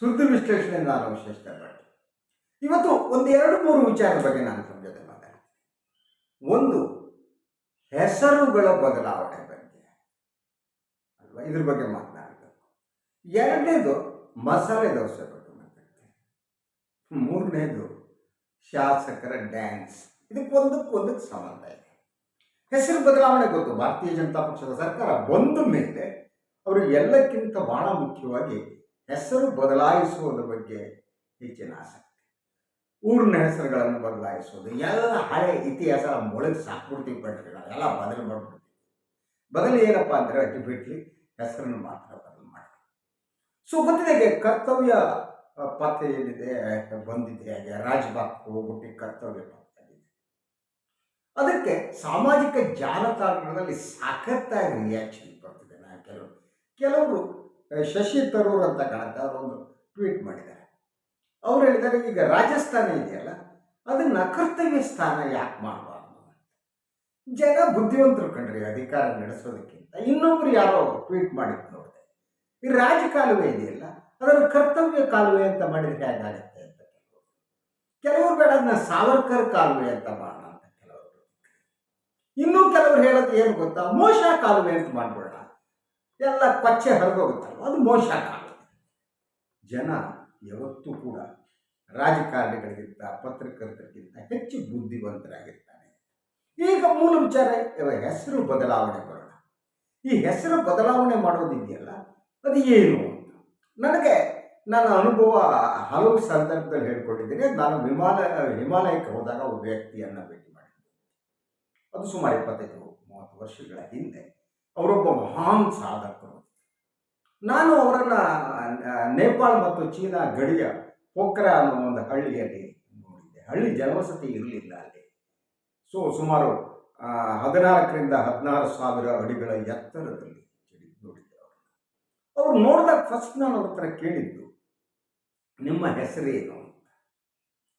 ಸುದ್ದಿ ವಿಶ್ಲೇಷಣೆ ನಾನು ಇವತ್ತು ಒಂದು ಎರಡು ಮೂರು ವಿಚಾರದ ಬಗ್ಗೆ ನಾನು ಸಂಜೆ ಜೊತೆ ಒಂದು, ಹೆಸರುಗಳ ಬದಲಾವಣೆ ಬಗ್ಗೆ. ಅಲ್ವಾ? ಇದ್ರ ಬಗ್ಗೆ ಮಾತನಾಡಬೇಕು. ಎರಡನೇದು, ಮಸಾಲೆ ದೋಸೆ ಬಗ್ಗೆ ಮಾತಾಡ್ತೀನಿ ಮೂರನೇದು, ಶಾಸಕರ ಡ್ಯಾನ್ಸ್. ಇದಕ್ಕೊಂದಕ್ಕೊಂದಕ್ಕೆ ಸಂಬಂಧ ಇದೆ. ಹೆಸರು ಬದಲಾವಣೆ ಗೊತ್ತು. ಭಾರತೀಯ ಜನತಾ ಪಕ್ಷದ ಸರ್ಕಾರ ಬಂದ ಮೇಲೆ ಅವರು ಎಲ್ಲಕ್ಕಿಂತ ಬಹಳ ಮುಖ್ಯವಾಗಿ ಹೆಸರು ಬದಲಾಯಿಸುವುದರ ಬಗ್ಗೆ ಹೆಚ್ಚಿನ ಆಸಕ್ತಿ. ಊರಿನ ಹೆಸರುಗಳನ್ನು ಬದಲಾಯಿಸೋದು ಎಲ್ಲ ಹಳೆ ಇತಿಹಾಸ ಮೊಳಗೆ ಸಾಕ್ಬಿಡ್ತೀವಿ ಬಿಡ್ತೀವಿ ಎಲ್ಲ ಬದಲು ಮಾಡ್ಬಿಡ್ತೀವಿ. ಬದಲು ಏನಪ್ಪ ಅಂದರೆ ಅತಿ ಬಿಟ್ಲಿ ಹೆಸರನ್ನು ಮಾತ್ರ ಬದಲು ಮಾಡಿ. ಸೊ ಗೊತ್ತಿದೆ ಕರ್ತವ್ಯ ಪತ್ತೆ ಏನಿದೆ, ಬಂದಿದೆ, ಹಾಗೆ ರಾಜ್ಬಾಗ್ ಹೋಗ್ಬಿಟ್ಟು ಕರ್ತವ್ಯ ಪತ್ತೆ ಅದಕ್ಕೆ ಸಾಮಾಜಿಕ ಜಾಲತಾಣಗಳಲ್ಲಿ ಸಖತ್ತಾಗಿ ರಿಯಾಕ್ಷನ್ ಬರ್ತಿದೆ. ನಾನು ಕೆಲವರು ಕೆಲವರು ಶಶಿ ತರೂರ್ ಅಂತ ಕಾಣುತ್ತೆ ಅವರೊಂದು ಟ್ವೀಟ್ ಮಾಡಿದ್ದಾರೆ. ಅವ್ರು ಹೇಳಿದ್ದಾರೆ, ಈಗ ರಾಜಸ್ಥಾನ ಇದೆಯಲ್ಲ, ಅದನ್ನ ಕರ್ತವ್ಯ ಸ್ಥಾನ ಯಾಕೆ ಮಾಡಬಾರ್ದು ಜನ ಬುದ್ಧಿವಂತರು ಕಂಡ್ರಿ ಅಧಿಕಾರ ನಡೆಸೋದಕ್ಕಿಂತ. ಇನ್ನೊಬ್ರು ಯಾರೋ ಟ್ವೀಟ್ ಮಾಡಿದ್ದು ನೋಡಿದೆ. ಈ ರಾಜಕಾಲುವೆ ಇದೆಯಲ್ಲ ಅದನ್ನು ಕರ್ತವ್ಯ ಕಾಲುವೆ ಅಂತ ಮಾಡಿದ್ರೆ ಹೇಗಾಗುತ್ತೆ ಅಂತ ಕೆಲವರು ಬೇಡ, ಅದನ್ನ ಸಾವರ್ಕರ್ ಕಾಲುವೆ ಅಂತ ಮಾಡೋಣ ಅಂತ ಕೆಲವರು. ಇನ್ನೂ ಕೆಲವರು ಹೇಳೋದು ಏನು ಗೊತ್ತಾ? ಮೋಶ ಕಾಲುವೆ ಅಂತ ಮಾಡ್ಬಿಡೋಣ. ಎಲ್ಲ ಕೊಚ್ಚೆ ಹರಿದೋಗುತ್ತಲ್ಲ ಅದು ಮೋಶ ಕಾಲುವೆ ಜನ ಯಾವತ್ತೂ ಕೂಡ ರಾಜಕಾರಣಿಗಳಿಗಿಂತ, ಪತ್ರಕರ್ತರಿಗಿಂತ ಹೆಚ್ಚು ಬುದ್ಧಿವಂತರಾಗಿರ್ತಾರೆ. ಈಗ ಮೂಲ ವಿಚಾರ ಹೆಸರು ಬದಲಾವಣೆ ಬರೋಣ. ಈ ಹೆಸರು ಬದಲಾವಣೆ ಮಾಡೋದಿದೆಯಲ್ಲ, ಅದು ಏನು ನನಗೆ ನನ್ನ ಅನುಭವ ಹಲವು ಸಂದರ್ಭದಲ್ಲಿ ಹೇಳ್ಕೊಂಡಿದ್ದೀನಿ. ನಾನು ವಿಮಾನ, ಹಿಮಾಲಯಕ್ಕೆ ಹೋದಾಗ ಒಬ್ಬ ವ್ಯಕ್ತಿಯನ್ನು ಭೇಟಿ ಮಾಡಿದ್ದೆ. ಅದು ಸುಮಾರು ಇಪ್ಪತ್ತೈದು, ಮೂವತ್ತು ವರ್ಷಗಳ ಹಿಂದೆ. ಅವರೊಬ್ಬ ಮಹಾನ್ ಸಾಧಕರು. ನಾನು ಅವರನ್ನು ನೇಪಾಳ ಮತ್ತು ಚೀನಾ ಗಡಿಯ ಪೊಕ್ರ ಅನ್ನೋ ಒಂದು ಹಳ್ಳಿಯಲ್ಲಿ ನೋಡಿದ್ದೆ. ಹಳ್ಳಿ ಜನವಸತಿ ಇರಲಿಲ್ಲ ಅಲ್ಲಿ. ಸೊ, ಸುಮಾರು ಹದಿನಾಲ್ಕರಿಂದ ಹದಿನಾರು ಸಾವಿರ ಅಡಿಗಳ ಎತ್ತರದಲ್ಲಿ ನೋಡಿದ್ದೆ ಅವರು ಅವ್ರು ನೋಡಿದಾಗ ಫಸ್ಟ್ ನಾನು ಅವ್ರ ಕೇಳಿದ್ದು, ನಿಮ್ಮ ಹೆಸರೇನು ಅಂತ?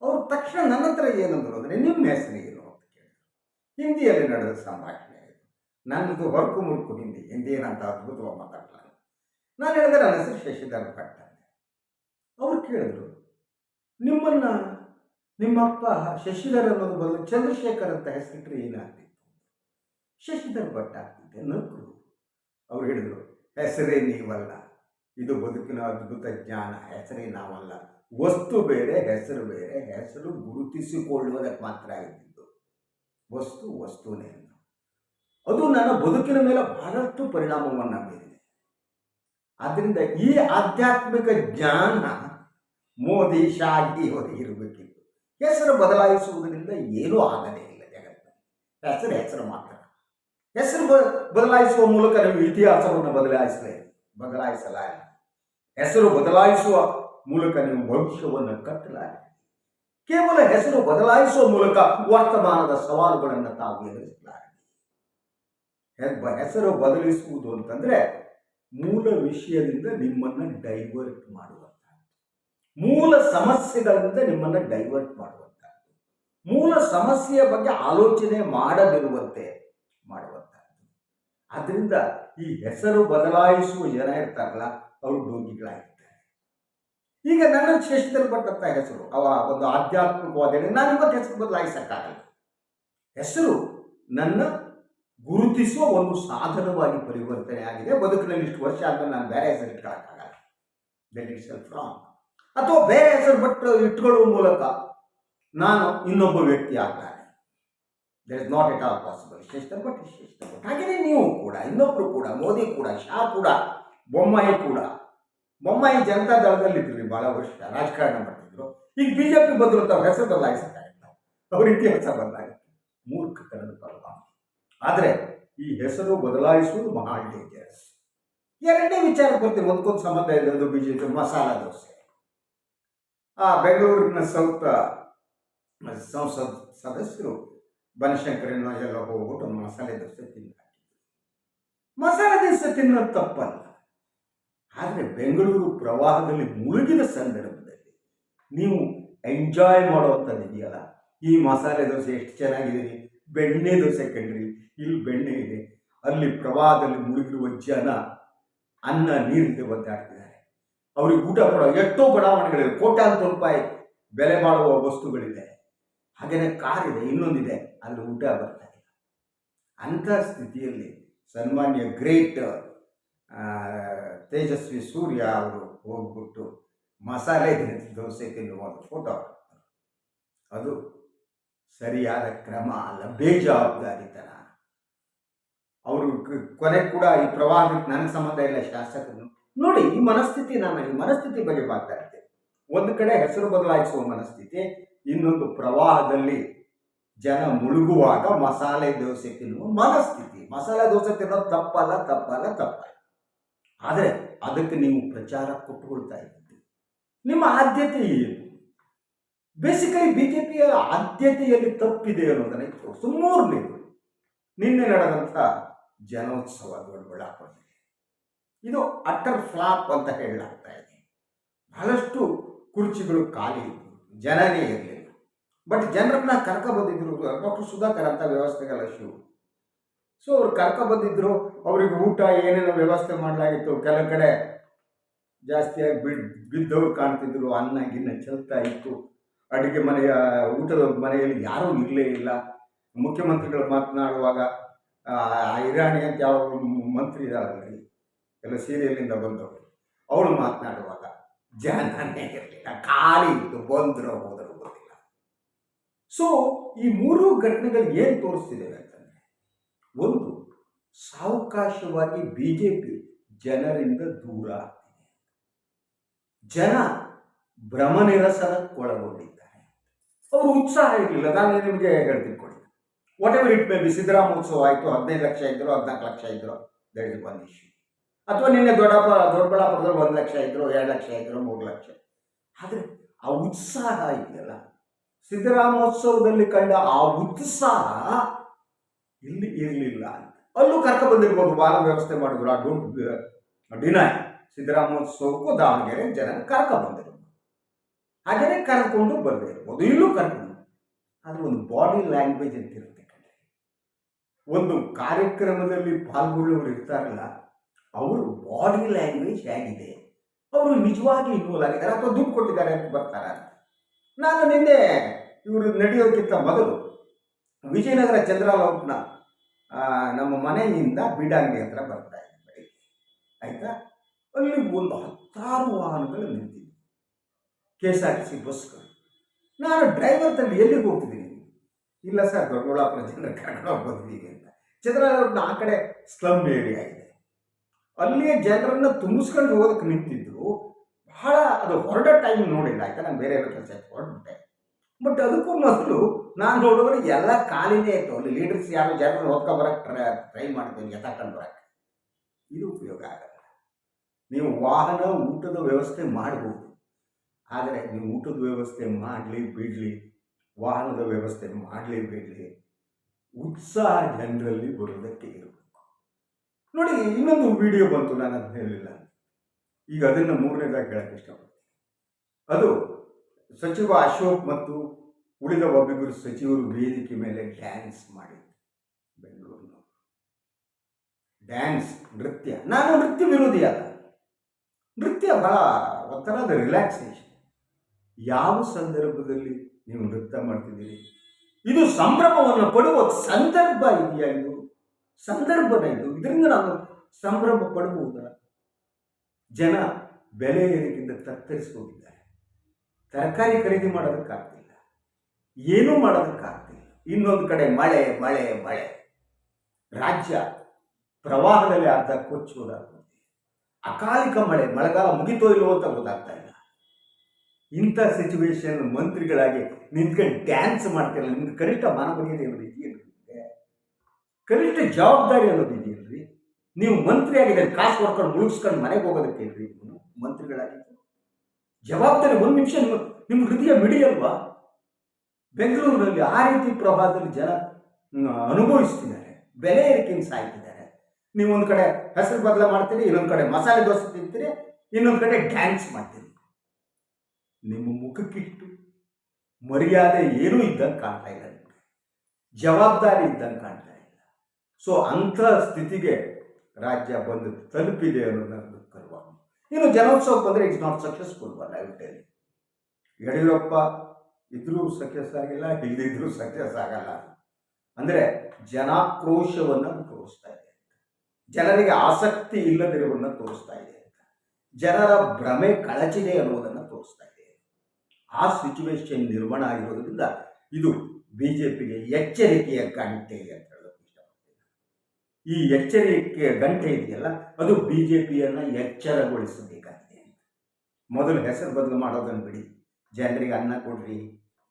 ಅವ್ರು ತಕ್ಷಣ ನನ್ನ ಹತ್ರ ಏನಂದ್ರು ಅಂದರೆ ನಿಮ್ಮ ಹೆಸರೇನು ಅಂತ ಕೇಳಿದ್ರು. ಹಿಂದಿಯಲ್ಲಿ ನಡೆದ ಸಂಭಾಷಣೆ ನನ್ನದು ಹೊರಕು ಮುರುಕು ಹಿಂದಿ ಹಿಂದಿ ಏನಂತ ಅದ್ಭುತವಾಗಿ ಮಾತಾಡಲ್ಲ ನಾನು ಹೇಳಿದೆ, ನನ್ನ ಹೆಸರು ಶಶಿಧರ್ ಭಟ್ ಅಂತ. ಅವ್ರು ಕೇಳಿದ್ರು, ನಿಮ್ಮನ್ನ, ನಿಮ್ಮಪ್ಪ ಶಶಿಧರ್ ಅನ್ನೋದು ಬದಲು ಚಂದ್ರಶೇಖರ್ ಅಂತ ಹೆಸರಿಟ್ರೆ ಏನಾಗ್ತಿತ್ತು? ಶಶಿಧರ್ ಭಟ್ ಆಗ್ತಿದ್ದೆ ನಕ್ಕರು ಅವ್ರು ಹೇಳಿದರು, ಹೆಸರೇ ನೀವಲ್ಲ. ಇದು ಬದುಕಿನ ಅದ್ಭುತ ಜ್ಞಾನ. ಹೆಸರೇ ನಾವಲ್ಲ. ವಸ್ತು ಬೇರೆ, ಹೆಸರು ಬೇರೆ. ಹೆಸರು ಗುರುತಿಸಿಕೊಳ್ಳುವುದಕ್ಕೆ ಮಾತ್ರ ಇದ್ದಿದ್ದು ವಸ್ತು, ವಸ್ತುನೇ. ಅದು ನನ್ನ ಬದುಕಿನ ಮೇಲೆ ಬಹಳಷ್ಟು ಪರಿಣಾಮವನ್ನು ಬೀರಿದೆ. ಆದ್ದರಿಂದ ಈ ಆಧ್ಯಾತ್ಮಿಕ ಜ್ಞಾನ ಮೋದಿ ಅವರಿಗೆ ಇರಬೇಕಿತ್ತು. ಹೆಸರು ಬದಲಾಯಿಸುವುದರಿಂದ ಏನೂ ಆಗದೇ ಇಲ್ಲ ಜಗತ್ತಿನಲ್ಲಿ ಹೆಸರು ಹೆಸರು ಮಾತ್ರ. ಹೆಸರು ಬ- ಬದಲಾಯಿಸುವ ಮೂಲಕ ನೀವು ಇತಿಹಾಸವನ್ನು ಬದಲಾಯಿಸಲೇ ಬದಲಾಯಿಸಲಾರೆ. ಹೆಸರು ಬದಲಾಯಿಸುವ ಮೂಲಕ ನೀವು ಭವಿಷ್ಯವನ್ನು ಕಟ್ಟಲಾರೆ. ಕೇವಲ ಹೆಸರು ಬದಲಾಯಿಸುವ ಮೂಲಕ ವರ್ತಮಾನದ ಸವಾಲುಗಳನ್ನು ತಾವು ಎದುರಿಸಲಾರೆ. ಹೆಸರು ಬದಲಿಸುವುದು ಅಂತಂದ್ರೆ ಮೂಲ ವಿಷಯದಿಂದ ನಿಮ್ಮನ್ನು ಡೈವರ್ಟ್ ಮಾಡುವಂಥದ್ದು ಮೂಲ ಸಮಸ್ಯೆಗಳಿಂದ ನಿಮ್ಮನ್ನು ಡೈವರ್ಟ್ ಮಾಡುವಂಥದ್ದು ಮೂಲ ಸಮಸ್ಯೆಯ ಬಗ್ಗೆ ಆಲೋಚನೆ ಮಾಡದಿರುವಂತೆ ಮಾಡುವಂಥದ್ದು ಆದ್ದರಿಂದ ಈ ಹೆಸರು ಬದಲಾಯಿಸುವ ಜನ ಇರ್ತಾರಲ್ಲ, ಅವರು ಡೋಗಿಗಳಾಗಿರ್ತಾರೆ ಈಗ ನನ್ನ ಶ್ರೇಷ್ಠದಲ್ಲಿ ಭಟ್ ಹೆಸರು, ಅವ ಒಂದು ಆಧ್ಯಾತ್ಮಿಕವಾದ ನಾನು ಇವತ್ತು ಹೆಸರು ಬದಲಾಯಿಸಕ್ಕಾಗಲ್ಲ. ಹೆಸರು ನನ್ನ ಗುರುತಿಸುವ ಒಂದು ಸಾಧನವಾಗಿ ಪರಿವರ್ತನೆ ಆಗಿದೆ. ಬದುಕಿನಲ್ಲಿ ಇಷ್ಟು ವರ್ಷ ಆದ್ಮೇಲೆ ನಾನು ಬೇರೆ ಹೆಸರು ಇಟ್ಕೊಳ್ಳೋಕ್ಕಾಗಲ್ಲ ದಟ್ ಇಟ್ ಸೆಲ್ಫ್ ರಾಂಗ್ ಅಥವಾ ಬೇರೆ ಹೆಸರು ಬಿಟ್ಟು ಇಟ್ಕೊಳ್ಳುವ ಮೂಲಕ ನಾನು ಇನ್ನೊಬ್ಬ ವ್ಯಕ್ತಿ ಆಗ್ತಾನೆ. That is not at all possible ಶ್ರೇಷ್ಠ ಬಟ್ ಶ್ರೇಷ್ಠ ಬಟ್ ಹಾಗೆಯೇ ನೀವು ಕೂಡ, ಇನ್ನೊಬ್ರು ಕೂಡ, ಮೋದಿ ಕೂಡ, ಶಾ ಕೂಡ, ಬೊಮ್ಮಾಯಿ ಕೂಡ, ಬೊಮ್ಮಾಯಿ ಜನತಾ ದಳದಲ್ಲಿ ಬಹಳ ವರ್ಷ ರಾಜಕಾರಣ ಮಾಡ್ತಿದ್ರು. ಈಗ ಬಿಜೆಪಿ ಬದಲು ತಾವು ಹೆಸರು ಬದಲಾಯಿಸಕ್ಕಾಗಲ್ಲ ಅವ್ರ ಇತಿಹಾಸ ಮೂರ್ಖ ಮೂರ್ಖತನದ ಪರಿಣಾಮ ಆದರೆ ಈ ಹೆಸರು ಬದಲಾಯಿಸುವುದು ಮಹಾ ಡೇಂಜರಸ್ ಎರಡನೇ ವಿಚಾರಕ್ಕೆ ಬರ್ತೀವಿ ಒಂದಕ್ಕೊಂದು ಸಂಬಂಧ ಇರೋದು ಬಿಜೆಪಿ ಮಸಾಲ ದೋಸೆ. ಆ ಬೆಂಗಳೂರಿನ ಸೌತ್ ಸಂಸದ ಸದಸ್ಯರು ಬನಶಂಕರನ ಎಲ್ಲ ಹೋಗ್ಬಿಟ್ಟು ಒಂದು ಮಸಾಲೆ ದೋಸೆ ತಿನ್ನ ಮಸಾಲೆ ದೋಸೆ ತಿನ್ನೋದು ತಪ್ಪಲ್ಲ. ಆದರೆ ಬೆಂಗಳೂರು ಪ್ರವಾಹದಲ್ಲಿ ಮುಳುಗಿದ ಸಂದರ್ಭದಲ್ಲಿ ನೀವು ಎಂಜಾಯ್ ಮಾಡುವಂಥದ್ದು ಇದೆಯಲ್ಲ? ಈ ಮಸಾಲೆ ದೋಸೆ ಎಷ್ಟು ಚೆನ್ನಾಗಿದೆ ರೀ ಬೆಣ್ಣೆ ದೋಸೆ ಕಂಡ್ರಿ. ಇಲ್ಲಿ ಬೆಣ್ಣೆ ಇದೆ. ಅಲ್ಲಿ ಪ್ರವಾಹದಲ್ಲಿ ಮುಳುಗಿರುವ ಜನ ಅನ್ನ ನೀರಿಲ್ಲದೆ ಒದ್ದಾಡ್ತಿದ್ದಾರೆ. ಅವ್ರಿಗೆ ಊಟ ಕೊಡೋ ಎಷ್ಟೋ ಬಡಾವಣೆಗಳಿವೆ. ಕೋಟ್ಯಾಂತರ ರೂಪಾಯಿ ಬೆಲೆ ಬಾಳುವ ವಸ್ತುಗಳಿದೆ ಹಾಗೆಯೇ ಕಾರ್ ಇದೆ, ಇನ್ನೊಂದಿದೆ. ಅಲ್ಲಿ ಊಟ ಬರ್ತಾ ಇಲ್ಲ. ಅಂಥ ಸ್ಥಿತಿಯಲ್ಲಿ ಸನ್ಮಾನ್ಯ ಗ್ರೇಟ್ ತೇಜಸ್ವಿ ಸೂರ್ಯ ಅವರು ಹೋಗ್ಬಿಟ್ಟು ಮಸಾಲೆ ದೋಸೆ ತಿನ್ನುವ ಫೋಟೋ. ಅದು ಸರಿಯಾದ ಕ್ರಮ ಅಲ್ಲ ಬೇಜವಾಬ್ದಾರಿತನ ಅವರು ಕೊನೆ ಕೂಡ ಈ ಪ್ರವಾಹಕ್ಕೆ ನನಗೆ ಸಂಬಂಧ ಇಲ್ಲ ಶಾಸಕರು ನೋಡಿ, ಈ ಮನಸ್ಥಿತಿ ನಾನು ಈ ಮನಸ್ಥಿತಿ ಬಗ್ಗೆ ಮಾತಾಡ್ತೇನೆ. ಒಂದು ಕಡೆ ಹೆಸರು ಬದಲಾಯಿಸುವ ಮನಸ್ಥಿತಿ, ಇನ್ನೊಂದು ಪ್ರವಾಹದಲ್ಲಿ ಜನ ಮುಳುಗುವಾಗ ಮಸಾಲೆ ದೋಸೆ ತಿನ್ನುವ ಮನಸ್ಥಿತಿ. ಮಸಾಲೆ ದೋಸೆ ತಿನ್ನೋದು ತಪ್ಪಲ್ಲ ತಪ್ಪಲ್ಲ ತಪ್ಪಲ್ಲ. ಆದರೆ ಅದಕ್ಕೆ ನೀವು ಪ್ರಚಾರ ಕೊಟ್ಟುಕೊಳ್ತಾ ಇದ್ದೀರಿ. ನಿಮ್ಮ ಆದ್ಯತೆ ಏನು? ಬೇಸಿಕಲಿ ಪಿಯ ಆದ್ಯತೆಯಲ್ಲಿ ತಪ್ಪಿದೆ ಅನ್ನೋದನ್ನ ತೋರಿಸು ಮೂರನೇದು ನಿನ್ನೆ ನಡೆದಂಥ ಜನೋತ್ಸವ ದೊಡ್ಡಬಳ್ಳಾಪುರದಲ್ಲಿ. ಇದು ಅಟರ್ ಫ್ಲಾಪ್ ಅಂತ ಹೇಳಲಾಗ್ತಾ ಇದೆ. ಬಹಳಷ್ಟು ಕುರ್ಚಿಗಳು ಖಾಲಿ ಇದ್ವು. ಜನನೇ ಇರಲಿಲ್ಲ. ಬಟ್ ಜನರನ್ನ ಕರ್ಕ ಬಂದಿದ್ರು, ಡಾಕ್ಟರ್ ಸುಧಾಕರ್ ಅಂತ ವ್ಯವಸ್ಥೆಗಳ ಶಿವ ಸೊ ಅವ್ರು ಕರ್ಕ ಬಂದಿದ್ರು, ಅವ್ರಿಗೆ ಊಟ ಏನೇನೋ ವ್ಯವಸ್ಥೆ ಮಾಡಲಾಗಿತ್ತು. ಕೆಲವು ಕಡೆ ಜಾಸ್ತಿಯಾಗಿ ಬಿಡ್, ಬಿದ್ದವ್ರು ಕಾಣ್ತಿದ್ರು, ಅನ್ನ, ಗಿನ್ನ ಚೆಲ್ತಾ ಇತ್ತು. ಅಡುಗೆ ಮನೆಯ, ಊಟದ ಮನೆಯಲ್ಲಿ ಯಾರೂ ಇರಲೇ ಇಲ್ಲ. ಮುಖ್ಯಮಂತ್ರಿಗಳು ಮಾತನಾಡುವಾಗ ಇರಾಣಿ ಅಂತ ಯಾವ ಮಂತ್ರಿ ಇದ್ದಾರೆ ಎಲ್ಲ ಸೀರಿಯಲಿಂದ ಬಂದವರು ಅವಳು ಮಾತನಾಡುವಾಗ, ಜನನೇ ಇರಲಿಲ್ಲ, ಖಾಲಿ ಇತ್ತು ಬಂದರು ಹೋದರು ಗೊತ್ತಿಲ್ಲ. ಸೊ ಈ ಮೂರು ಘಟನೆಗಳು ಏನು ತೋರಿಸ್ತಿದ್ದೇವೆ ಅಂತಂದರೆ, ಒಂದು, ಸಾವಕಾಶವಾಗಿ ಬಿ ಜೆ ಪಿ ಜನರಿಂದ ದೂರ ಆಗ್ತಿದೆ. ಜನ ಭ್ರಮನಿರಸನಕ್ಕೊಳಗೊಂಡಿದ್ದಾರೆ. ಅವರು ಉತ್ಸಾಹ ಇರಲಿಲ್ಲ. ನಾನು ನಿಮಗೆ ಹೇಳ್ತೀನಿ ಕೊಡಿ. Whatever it may be Siddaramotsava ಆಯಿತು, ಹದಿನೈದು ಲಕ್ಷ ಇದ್ರು, ಹದಿನಾಲ್ಕು ಲಕ್ಷ ಇದ್ರು ದಟ್ ಇಸ್ ಒನ್ ಇಶ್ಯೂ ಅಥವಾ ನಿನ್ನೆ ದೊಡ್ಡಪ್ಪ, ದೊಡ್ಡಬಳ್ಳಾಪುರದಲ್ಲಿ ಒಂದು ಲಕ್ಷ ಇದ್ರು, ಎರಡು ಲಕ್ಷ ಇದ್ರು, ಮೂರು ಲಕ್ಷ. ಆದರೆ ಆ ಉತ್ಸಾಹ ಇದೆಯಲ್ಲ. ಸಿದ್ದರಾಮೋತ್ಸವದಲ್ಲಿ ಕಂಡ ಆ ಉತ್ಸಾಹ ಇಲ್ಲಿ ಇರಲಿಲ್ಲ ಅಲ್ಲೂ ಕರ್ಕ ಬಂದಿರ್ಬೋದು ಬಾಲ ವ್ಯವಸ್ಥೆ ಮಾಡಿದ್ರು. ಆ ಡೋಂಟ್ ಡಿನೈ ಸಿದ್ದರಾಮೋತ್ಸವಕ್ಕೂ ದಾವಣಗೆರೆ ಜನ ಕರ್ಕ ಬಂದಿರ್ಬೋದು. ಹಾಗೇನೆ ಕರ್ಕೊಂಡು ಬರದೇ ಇರ್ಬೋದು ಇಲ್ಲೂ ಕರ್ಕೊಂಡು. ಆದರೆ ಒಂದು ಬಾಡಿ ಲ್ಯಾಂಗ್ವೇಜ್ ಅಂತ ಇರುತ್ತೆ. ಒಂದು ಕಾರ್ಯಕ್ರಮದಲ್ಲಿ ಪಾಲ್ಗೊಳ್ಳುವವರು ಇರ್ತಾರಲ್ಲ, ಅವರು ಬಾಡಿ ಲ್ಯಾಂಗ್ವೇಜ್ ಹೇಗಿದೆ? ಅವರು ನಿಜವಾಗಿ ಇನ್ವಾಲ್ವ್ ಆಗಿದ್ದಾರೆ ಅಥವಾ ದುಡ್ಡು ಕೊಟ್ಟಿದ್ದಾರೆ ಅಂತ ಬರ್ತಾರ ನಾನು ನಿನ್ನೆ ಇವರು ನಡೆಯೋದಕ್ಕಿಂತ ಮೊದಲು ವಿಜಯನಗರ ಚಂದ್ರಲೌಟ್ನ ನಮ್ಮ ಮನೆಯಿಂದ ಬೀಡಾಂಗಿ ಹತ್ರ ಬರ್ತಾ ಇದ್ದೆ. ಆಯಿತಾ? ಅಲ್ಲಿ ಒಂದು ಹತ್ತಾರು ವಾಹನಗಳು ನಿಂತಿದ್ವು K S R T C ಬಸ್ಗಳು ನಾನು ಡ್ರೈವರ್ ತಂದು ಎಲ್ಲಿಗೆ ಹೋಗ್ತಿದ್ದೀನಿ? ಇಲ್ಲ ಸರ್ ದೊಡ್ಡಬಳ್ಳಾಪುರ ಜನರ ಕನ್ನಡ ಬಂದಿದ್ದೀವಿ ಅಂತ. ಚಂದ್ರಲೋಕ್ನ ಆ ಕಡೆ ಸ್ಲಮ್ ಏರಿಯಾ ಇದೆ. ಅಲ್ಲಿಯೇ ಜನರನ್ನು ತುಂಬಿಸ್ಕೊಂಡು ಹೋಗೋದಕ್ಕೆ ನಿಂತಿದ್ರು. ಬಹಳ ಅದು ಹೊರಡ ಟೈಮ್ ನೋಡಿಲ್ಲ, ಆಯ್ತಾ? ನಾನು ಬೇರೆ ಏನೋ ಕೆಲಸ ಆಯ್ತು, ಹೊರಡ್ಬಿಟ್ಟೆ. ಬಟ್ ಅದಕ್ಕೂ ಮೊದಲು ನಾನು ನೋಡಿದ್ರೆ ಎಲ್ಲ ಖಾಲಿನೇ ಇತ್ತು ಅಲ್ಲಿ ಲೀಡರ್ಸ್ ಯಾರು ಜನರನ್ನ ಹೊತ್ಕೊ ಬರೋಕ್ಕೆ ಟ್ರೈ ಟ್ರೈ ಮಾಡ್ತೀನಿ ಎತ್ತಾಕೊಂಡು ಬರೋಕ್ಕೆ ಇದು ಉಪಯೋಗ ಆಗಲ್ಲ. ನೀವು ವಾಹನ, ಊಟದ ವ್ಯವಸ್ಥೆ ಮಾಡ್ಬೋದು. ಆದರೆ ನೀವು ಊಟದ ವ್ಯವಸ್ಥೆ ಮಾಡಲಿ ಬಿಡಲಿ, ವಾಹನದ ವ್ಯವಸ್ಥೆ ಮಾಡಲಿ ಬಿಡಲಿ, ಉತ್ಸಾಹ ಜನರಲ್ಲಿ ಬರೋದಕ್ಕೆ ಇರಬೇಕು. ನೋಡಿ, ಇನ್ನೊಂದು ವಿಡಿಯೋ ಬಂತು, ನಾನು ಅದನ್ನ ಹೇಳಲಿಲ್ಲ ಈಗ ಅದನ್ನು ಮೂರನೇದಾಗಿ ಹೇಳಕ್ಕೆ ಇಷ್ಟಪಡ್ತೀನಿ. ಅದು ಸಚಿವ ಅಶೋಕ್ ಮತ್ತು ಉಳಿದ ಒಬ್ಬಿಬ್ಬರು ಸಚಿವರು ವೇದಿಕೆ ಮೇಲೆ ಡ್ಯಾನ್ಸ್ ಮಾಡಿದ್ರು ಬೆಂಗಳೂರಿನ ಡ್ಯಾನ್ಸ್ ನೃತ್ಯ. ನಾನು ನೃತ್ಯ ವಿರೋಧಿ ಅಲ್ಲ. ನೃತ್ಯ ಬಹಳ ಒಂಥರದ ರಿಲ್ಯಾಕ್ಸೇಷನ್ ಯಾವ ಸಂದರ್ಭದಲ್ಲಿ ನೀವು ನೃತ್ಯ ಮಾಡ್ತಿದ್ದೀರಿ? ಇದು ಸಂಭ್ರಮವನ್ನು ಪಡುವ ಸಂದರ್ಭ ಇದೆಯಾ ಇದು? ಸಂದರ್ಭದ ಇದು. ಇದರಿಂದ ನಾನು ಸಂಭ್ರಮ ಪಡಬಹುದಾ? ಜನ ಬೆಲೆ ಏರಿಕೆಯಿಂದ ತತ್ತರಿಸಿಕೊಂಡಿದ್ದಾರೆ. ತರಕಾರಿ ಖರೀದಿ ಮಾಡೋದಕ್ಕಾಗ್ತಿಲ್ಲ. ಏನೂ ಮಾಡೋದಕ್ಕಾಗ್ತಿಲ್ಲ. ಇನ್ನೊಂದು ಕಡೆ ಮಳೆ ಮಳೆ ಮಳೆ. ರಾಜ್ಯ ಪ್ರವಾಹದಲ್ಲಿ ಅರ್ಧ ಕೊಚ್ಚೋದಾಗ್ತದೆ ಅಕಾಲಿಕ ಮಳೆ, ಮಳೆಗಾಲ ಮುಗಿತೋ ಇಲ್ಲವೋ ಅಂತ ಗೊತ್ತಾಗ್ತಾ ಇಲ್ಲ. ಇಂಥ ಸಿಚುವೇಶನ್ ಮಂತ್ರಿಗಳಾಗಿ ನಿಂತ್ಕೊಂಡು ಡ್ಯಾನ್ಸ್ ಮಾಡ್ತಿರಲ್ಲ, ನಿಮ್ಗೆ ಕನಿಷ್ಠ ಮಾನವೀಯತೆ ಅನ್ನೋದು ಇದೆಯಲ್ರಿ? ಕನಿಷ್ಠ ಜವಾಬ್ದಾರಿ ಅನ್ನೋದು ಇದೆಯಲ್ರಿ ನೀವು ಮಂತ್ರಿ ಆಗಿದ್ದಾರೆ ಕಾಸು ಕೊಡ್ಕೊಂಡು ಮುಳುಗಿಸ್ಕೊಂಡು ಮನೆಗೆ ಹೋಗೋದಕ್ಕೆ ಇಲ್ರಿ ನೀವು ಮಂತ್ರಿಗಳಾಗಿದ್ದು ಜವಾಬ್ದಾರಿ ಒಂದು ನಿಮಿಷ ನಿಮ್ಮ ನಿಮ್ಮ ಹೃದಯ ಮಿಡಿಯಲ್ವಾ? ಬೆಂಗಳೂರಿನಲ್ಲಿ ಆ ರೀತಿ ಪ್ರವಾಹದಲ್ಲಿ ಜನ ಅನುಭವಿಸ್ತಿದ್ದಾರೆ. ಬೆಲೆ ಏರಿಕೆಯಿಂದ ಸಾಯ್ತಿದ್ದಾರೆ. ನೀವು ಒಂದು ಕಡೆ ಹೆಸರು ಬದಲ ಮಾಡ್ತೀರಿ, ಇನ್ನೊಂದು ಕಡೆ ಮಸಾಲೆ ದೋಸೆ ತಿಂತೀರಿ, ಇನ್ನೊಂದು ಕಡೆ ಡ್ಯಾನ್ಸ್ ಮಾಡ್ತೀರಿ. ನಿಮ್ಮ ಮುಖಕ್ಕಿಟ್ಟು ಮರ್ಯಾದೆ ಏನೂ ಇದ್ದಂಗೆ ಕಾಣ್ತಾ ಇಲ್ಲ ನಿಮಗೆ. ಜವಾಬ್ದಾರಿ ಇದ್ದಂಗೆ ಕಾಣ್ತಾ ಇಲ್ಲ. ಸೊ ಅಂಥ ಸ್ಥಿತಿಗೆ ರಾಜ್ಯ ಬಂದು ತಲುಪಿದೆ ಅನ್ನೋದು ನನ್ನ ದುಃಖರ್ವ ಇನ್ನು ಜನೋತ್ಸವ ಬಂದರೆ it's not successful will Yediyurappa ಇದ್ರೂ ಸಕ್ಸಸ್ ಆಗಿಲ್ಲ ಇಲ್ಲದಿದ್ರೂ ಸಕ್ಸಸ್ ಆಗಲ್ಲ. ಅಂದರೆ ಜನಾಕ್ರೋಶವನ್ನು ತೋರಿಸ್ತಾ ಇದೆ ಜನರಿಗೆ ಆಸಕ್ತಿ ಇಲ್ಲದಿರುವುದನ್ನು ತೋರಿಸ್ತಾ ಇದೆ ಜನರ ಭ್ರಮೆ ಕಳಚಿದೆ ಅನ್ನುವುದನ್ನು ಆ ಸಿಚುವೇಶನ್ ನಿರ್ಮಾಣ ಆಗಿರೋದ್ರಿಂದ ಇದು ಬಿ ಜೆ ಪಿಗೆ ಎಚ್ಚರಿಕೆಯ ಗಂಟೆ ಅಂತ ಹೇಳೋಕೆ ಇಷ್ಟಪಡ್ತೀನಿ ಈ ಎಚ್ಚರಿಕೆಯ ಗಂಟೆ ಇದೆಯಲ್ಲ, ಅದು ಬಿ ಜೆ ಪಿಯನ್ನು ಎಚ್ಚರಗೊಳಿಸಬೇಕಾಗಿದೆ ಮೊದಲು ಹೆಸರು ಬದಲು ಮಾಡೋದನ್ನು ಬಿಡಿ. ಜನರಿಗೆ ಅನ್ನ ಕೊಡ್ರಿ,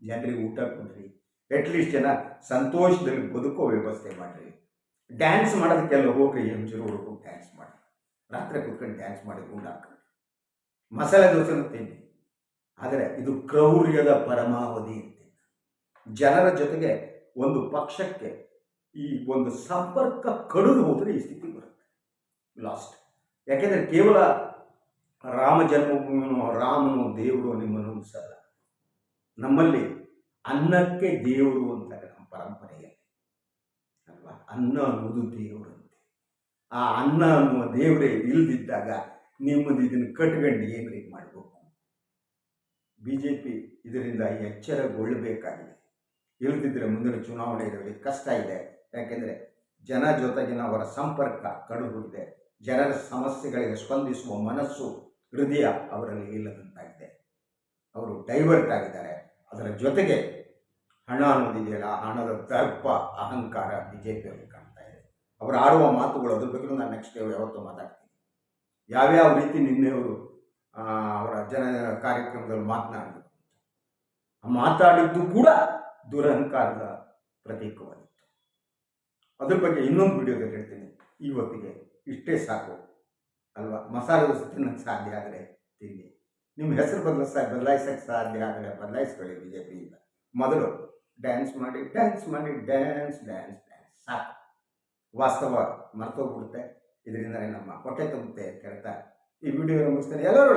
ಜನರಿಗೆ ಊಟ ಕೊಡ್ರಿ. ಅಟ್ಲೀಸ್ಟ್ ಜನ ಸಂತೋಷದಲ್ಲಿ ಬದುಕೋ ವ್ಯವಸ್ಥೆ ಮಾಡಿರಿ. ಡ್ಯಾನ್ಸ್ ಮಾಡೋದಕ್ಕೆಲ್ಲ ಹೋಗ್ರಿ ಜಿ ಹುಡುಗರು ಡ್ಯಾನ್ಸ್ ಮಾಡಿ. ರಾತ್ರಿ ಕುತ್ಕೊಂಡು ಡ್ಯಾನ್ಸ್ ಮಾಡಿ ಹಾಕೊಂಡು ಮಸಾಲೆ ದೋಸೆನೂ ತಿನ್ನಿ ಆದರೆ ಇದು ಕ್ರೌರ್ಯದ ಪರಮಾವಧಿ ಅಂತ. ಜನರ ಜೊತೆಗೆ ಒಂದು ಪಕ್ಷಕ್ಕೆ ಈ ಒಂದು ಸಂಪರ್ಕ ಕಡಿದು ಹೋದರೆ ಈ ಸ್ಥಿತಿ ಬರುತ್ತೆ. ಲಾಸ್ಟ್ ಯಾಕೆಂದರೆ ಕೇವಲ ರಾಮ ಜನ್ಮಭೂಮಿನೋ ರಾಮನು ದೇವರು ನಿಮ್ಮನ್ನು ಸಲ್ಲ ನಮ್ಮಲ್ಲಿ ಅನ್ನಕ್ಕೆ ದೇವರು ಅಂತ ನಮ್ಮ ಪರಂಪರೆಯಲ್ಲಿ. ಅಲ್ವಾ? ಅನ್ನ ಅನ್ನೋದು ದೇವರಂತೆ ಆ ಅನ್ನ ಅನ್ನುವ ದೇವರೇ ಇಲ್ದಿದ್ದಾಗ ನಿಮ್ಮದು ಇದನ್ನು ಕಟ್ಕೊಂಡು ರೀತಿ ಮಾಡಬೇಕು? ಬಿ ಜೆ ಪಿ ಇದರಿಂದ ಎಚ್ಚರಗೊಳ್ಳಬೇಕಾಗಿದೆ. ಇಲ್ಲದಿದ್ದರೆ ಮುಂದಿನ ಚುನಾವಣೆ ಚುನಾವಣೆಯಲ್ಲಿ ಕಷ್ಟ ಇದೆ. ಯಾಕೆಂದರೆ ಜನ ಜೊತೆಗಿನ ಅವರ ಸಂಪರ್ಕ ಕಡಿದುಬಿಟ್ಟಿದೆ ಜನರ ಸಮಸ್ಯೆಗಳಿಗೆ ಸ್ಪಂದಿಸುವ ಮನಸ್ಸು ಹೃದಯ ಅವರಲ್ಲಿ ಇಲ್ಲದಂತಾಗಿದೆ. ಅವರು ಡೈವರ್ಟ್ ಆಗಿದ್ದಾರೆ. ಅದರ ಜೊತೆಗೆ ಹಣ ಅನ್ನೋದಿದೆಯಲ್ಲ ಹಣದ ದರ್ಪ, ಅಹಂಕಾರ ಬಿ ಜೆ ಕಾಣ್ತಾ ಇದೆ. ಅವರು ಆಡುವ ಮಾತುಗಳು ಅದ್ರ ಬಗ್ಗೆ ನಾನು ನೆಕ್ಸ್ಟ್ ಯಾವತ್ತೂ ಮಾತಾಡ್ತೀನಿ. ಯಾವ್ಯಾವ ರೀತಿ ನಿನ್ನೆ ಅವರು ಜನ ಕಾರ್ಯಕ್ರಮದಲ್ಲಿ ಮಾತನಾಡಿದ್ರು. ಮಾತಾಡಿದ್ದು ಕೂಡ ದುರಹಂಕಾರದ ಪ್ರತೀಕವಾಗಿತ್ತು. ಅದ್ರ ಬಗ್ಗೆ ಇನ್ನೊಂದು ವಿಡಿಯೋದಲ್ಲಿ ಹೇಳ್ತೀನಿ. ಇವತ್ತಿಗೆ ಇಷ್ಟೇ ಸಾಕು. ಅಲ್ವಾ? ಮಸಾಲೆ ದೋಸೆ ತಿನ್ನಕ್ಕೆ ಸಾಧ್ಯ ಆದರೆ ತಿನ್ನಿ. ನಿಮ್ಮ ಹೆಸರು ಬದಲಿಸ ಬದಲಾಯಿಸಕ್ಕೆ ಸಾಧ್ಯ ಆದರೆ ಬದಲಾಯಿಸ್ಕೊಳ್ಳಿ ಬಿ ಜೆ ಪಿಯಿಂದ ಮೊದಲು ಡ್ಯಾನ್ಸ್ ಮಾಡಿ ಡ್ಯಾನ್ಸ್ ಮಾಡಿ, ಡ್ಯಾನ್ಸ್ ಡ್ಯಾನ್ಸ್ ಡ್ಯಾನ್ಸ್. ಸಾಕು. ವಾಸ್ತವ ಮರ್ತೋಗ್ಬಿಡುತ್ತೆ. ಇದರಿಂದಲೇ ನಮ್ಮ ಹೊಟ್ಟೆ ತುಂಬುತ್ತೆ ಅಂತ ಹೇಳ್ತಾ ಈ ವಿಡಿಯೋ ಮುಗಿಸ್ತಾರೆ ಎಲ್ಲರೂ